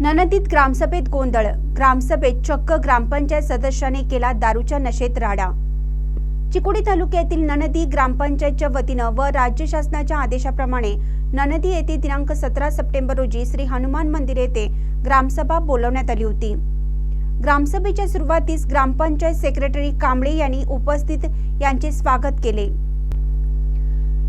ननदीत ग्रामसभेत गोंधळ. ग्रामसभेत चक्क ग्रामपंचायत सदस्याने केला दारूच्या नशेत राडा. चिकोडी तालुक्यातील ननदी ग्रामपंचायतच्या वतीनं व राज्य शासनाच्या आदेशाप्रमाणे ननदी येथे दिनांक सतरा सप्टेंबर रोजी श्री हनुमान मंदिर येथे ग्रामसभा बोलवण्यात आली होती. ग्रामसभेच्या सुरुवातीस ग्रामपंचायत सेक्रेटरी कांबळे यांनी उपस्थित यांचे स्वागत केले.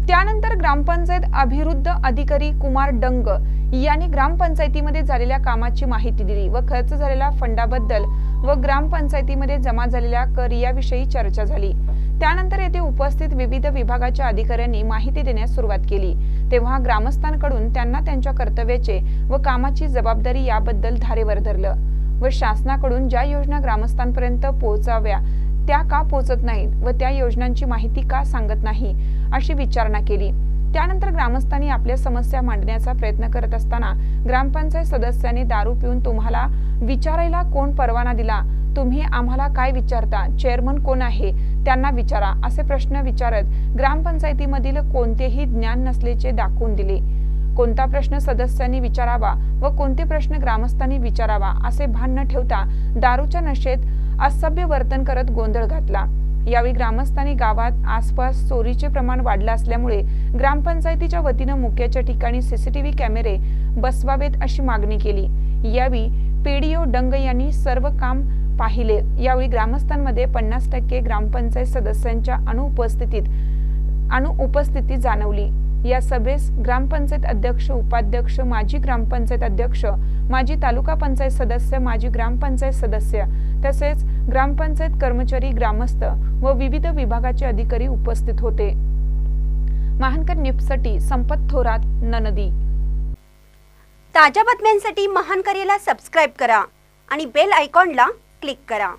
त्यानंतर ग्रामपंचायत अभिवृद्ध अधिकारी कुमार डंग यांनी ग्रामपंचायतीमध्ये झालेल्या कामाची माहिती दिली व खर्च झालेल्या फंडाबद्दल व ग्रामपंचायतीमध्ये जमा झालेल्या कर याविषयी चर्चा झाली. त्यानंतर येथे उपस्थित विविध विभागाच्या अधिकाऱ्यांनी माहिती देण्यास सुरुवात केली. तेव्हा ग्रामस्थांकडून त्यांना त्यांच्या कर्तव्याचे व कामाची जबाबदारी याबद्दल धारेवर धरलं व शासनाकडून ज्या योजना ग्रामस्थांपर्यंत पोहोचाव्या त्या का पोहोचत नाहीत व त्या योजनांची माहिती का सांगत नाही अशी विचारणा केली. त्यानंतर ग्रामस्थांनी आपल्या समस्या मांडण्याचा प्रयत्न करत असताना ग्रामपंचायत सदस्यांनी दारू पिऊन तुम्हाला विचारायला कोण परवाना दिला? तुम्ही आम्हाला काय विचारता? चेअरमन कोण आहे? त्यांना विचारा असे प्रश्न विचारत ग्रामपंचायतीमधील कोणतेही ज्ञान नसल्याचे दाखवून दिले. कोणता प्रश्न सदस्यांनी विचारावा व कोणते प्रश्न ग्रामस्थांनी विचारावा असे भान न ठेवता दारूच्या नशेत असभ्य वर्तन करत गोंधळ घातला. यावेळी ग्रामस्थांनी गावात आसपास चोरीचे प्रमाण वाढलं असल्यामुळे ग्रामपंचायतीच्या वतीनं मुख्याच्या ठिकाणी सीसीटीव्ही कॅमेरे बसवावेत अशी मागणी केली. यावेळी पीडीओ डंग यांनी सर्व काम पाहिले. यावेळी ग्रामस्थांमध्ये पन्नास टक्के ग्रामपंचायत सदस्यांच्या अनुपस्थितीत अनुपस्थिती जाणवली. या सभेस ग्रामपंचायत अध्यक्ष उपाध्यक्ष माजी ग्रामपंचायत अध्यक्ष माजी तालुका पंचायत सदस्य माजी ग्रामपंचायत सदस्य तसेच ग्रामपंचायत कर्मचारी ग्रामस्थ व विविध विभागाचे अधिकारी उपस्थित होते. महानकर न्यूजसाठी संपत थोरात ननदी. ताज्या बातम्यांसाठी महानकरेला सबस्क्राईब करा आणि बेल आयकॉनला क्लिक करा.